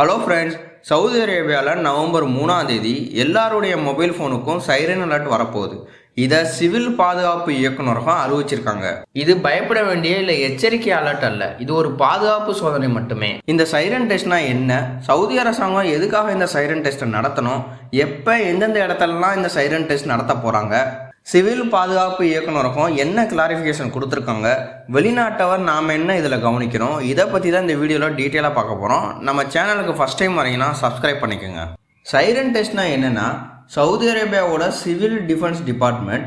Hello friends Saudi அரேபியாவில் November மூணாம் தேதி எல்லாருடைய மொபைல் ஃபோனுக்கும் சைரன் அலர்ட் வரப்போகுது. இதை சிவில் பாதுகாப்பு இயக்குநரகம் அறிவிச்சிருக்காங்க. இது பயப்பட வேண்டிய இல்லை எச்சரிக்கை அலர்ட் அல்ல. இது ஒரு பாதுகாப்பு சோதனை மட்டுமே. இந்த சைரன் டெஸ்ட்னா என்ன? சவுதி அரசாங்கம் எதுக்காக இந்த சைரன் டெஸ்ட்டை நடத்தணும்? எப்போ எந்தெந்த இடத்துலலாம் இந்த சைரன் டெஸ்ட் நடத்த போகிறாங்க சிவில் பாதுகாப்பு இயக்குனருக்கும் என்ன கிளாரிஃபிகேஷன் கொடுத்துருக்காங்க? வெளிநாட்டவர் நாம் என்ன இதில் கவனிக்கிறோம்? இதை பற்றி தான் இந்த வீடியோவில் டீட்டெயிலாக பார்க்க போகிறோம் நம்ம சேனலுக்கு ஃபஸ்ட் டைம் வரீங்கன்னா சப்ஸ்கிரைப் பண்ணிக்கோங்க. சைரன் டெஸ்ட்னா என்னென்னா சவுதி அரேபியாவோட சிவில் டிஃபென்ஸ் டிபார்ட்மெண்ட்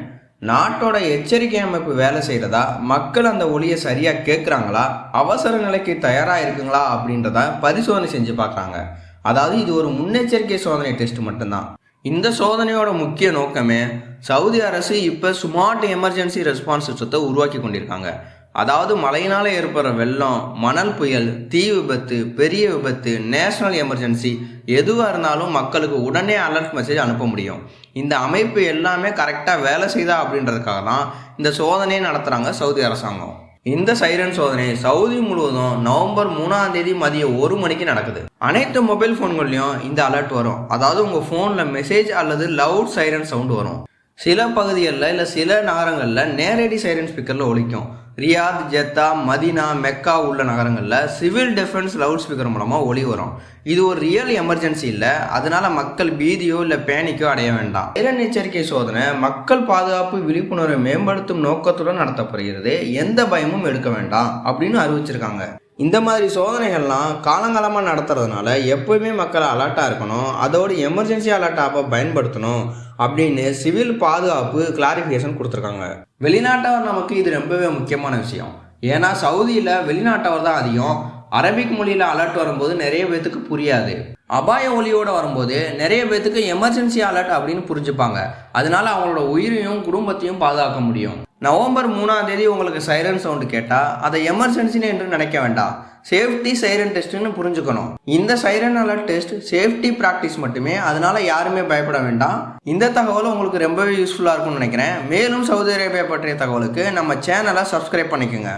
நாட்டோட எச்சரிக்கை அமைப்பு வேலை செய்கிறதா மக்கள் அந்த ஒளியை சரியாக கேட்குறாங்களா அவசர நிலைக்கு தயாராக இருக்குங்களா அப்படின்றத பரிசோதனை செஞ்சு பார்க்குறாங்க. அதாவது இது ஒரு முன்னெச்சரிக்கை சோதனை டெஸ்ட் மட்டும்தான். இந்த சோதனையோட முக்கிய நோக்கமே சவுதி அரசு இப்போ ஸ்மார்ட் எமர்ஜென்சி ரெஸ்பான்ஸ் சிஸ்டத்தை உருவாக்கி கொண்டிருக்காங்க. அதாவது மழையினால் ஏற்படுற வெள்ளம் மணல் புயல் தீ விபத்து பெரிய விபத்து நேஷனல் எமர்ஜென்சி எதுவாக இருந்தாலும் மக்களுக்கு உடனே அலர்ட் மெசேஜ் அனுப்ப முடியும். இந்த அமைப்பு எல்லாமே கரெக்டாக வேலை செய்தா அப்படின்றதுக்காக தான் இந்த சோதனையை நடத்துகிறாங்க சவுதி அரசாங்கம். இந்த சைரன் சோதனை சவுதி முழுவதும் நவம்பர் மூணாம் தேதி மதியம் ஒரு மணிக்கு நடக்குது. அனைத்து மொபைல் ஃபோன்கள்லையும் இந்த அலர்ட் வரும். அதாவது உங்கள் ஃபோனில் மெசேஜ் அல்லது லவுட் சைரன் சவுண்ட் வரும். சில பகுதிகளில் இல்லை சில நகரங்களில் நேரடி சைரன் ஸ்பீக்கரில் ஒழிக்கும் ரியாத் ஜெத்தா மதினா மெக்கா உள்ள நகரங்களில் சிவில் டிஃபென்ஸ் லவுட் ஸ்பீக்கர் மூலமாக ஒளி வரும். இது ஒரு ரியல் எமர்ஜென்சி இல்லை. அதனால மக்கள் பீதியோ இல்லை பேனிக்கோ அடைய வேண்டாம். சைரன் எச்சரிக்கை சோதனை மக்கள் பாதுகாப்பு விழிப்புணர்வை மேம்படுத்தும் நோக்கத்துடன் நடத்தப்படுகிறது. எந்த பயமும் எடுக்க வேண்டாம் அப்படின்னு அறிவிச்சிருக்காங்க. இந்த மாதிரி சோதனைகள்லாம் காலங்காலமாக நடத்துறதுனால எப்போயுமே மக்கள் அலர்ட்டாக இருக்கணும். அதோடு எமர்ஜென்சி அலர்ட் ஆப்பை பயன்படுத்தணும் அப்படின்னு சிவில் பாதுகாப்பு கிளாரிஃபிகேஷன் கொடுத்துருக்காங்க. வெளிநாட்டவர் நமக்கு இது ரொம்பவே முக்கியமான விஷயம். ஏன்னா சவுதியில் வெளிநாட்டவர் தான் அதிகம். அரபிக் மொழியில் அலர்ட் வரும்போது நிறைய பேத்துக்கு புரியாது. அபாய ஒலியோடு வரும்போது நிறைய பேத்துக்கு எமர்ஜென்சி அலர்ட் அப்படின்னு புரிஞ்சுப்பாங்க. அதனால அவங்களோட உயிரையும் குடும்பத்தையும் பாதுகாக்க முடியும். நவம்பர் மூணாம் தேதி உங்களுக்கு சைரன் சவுண்டு கேட்டால் அதை எமர்ஜென்சின்னு என்று நினைக்க வேண்டாம். சேஃப்டி சைரன் டெஸ்ட்னு புரிஞ்சுக்கணும். இந்த siren alert test safety practice மட்டுமே அதனால யாருமே பயப்பட வேண்டாம். இந்த தகவல் உங்களுக்கு ரொம்பவே யூஸ்ஃபுல்லாக இருக்கும்னு நினைக்கிறேன். மேலும் சவுதி அரேபியா பற்றிய தகவலுக்கு நம்ம சேனலை சப்ஸ்கிரைப் பண்ணிக்கோங்க.